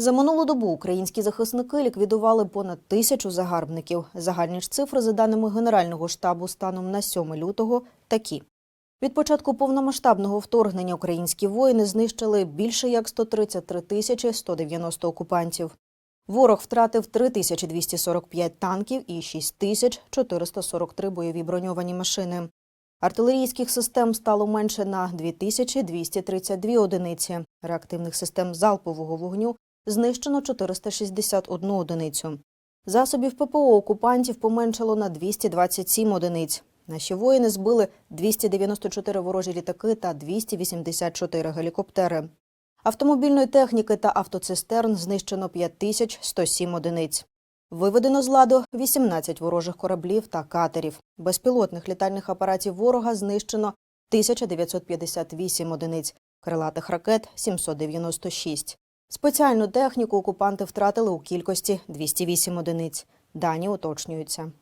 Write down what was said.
За минулу добу українські захисники ліквідували понад тисячу загарбників. Загальні ж цифри, за даними Генерального штабу, станом на 7 лютого такі. Від початку повномасштабного вторгнення українські воїни знищили більше як 133 тисячі 190 окупантів. Ворог втратив 3245 танків і 6443 бойові броньовані машини. Артилерійських систем стало менше на 2232 одиниці. Реактивних систем залпового вогню знищено 461 одиницю. Засобів ППО окупантів поменшало на 227 одиниць. Наші воїни збили 294 ворожі літаки та 284 гелікоптери. Автомобільної техніки та автоцистерн знищено 5107 одиниць. Виведено з ладу 18 ворожих кораблів та катерів. Безпілотних літальних апаратів ворога знищено 1958 одиниць, крилатих ракет 796. Спеціальну техніку окупанти втратили у кількості 208 одиниць. Дані уточнюються.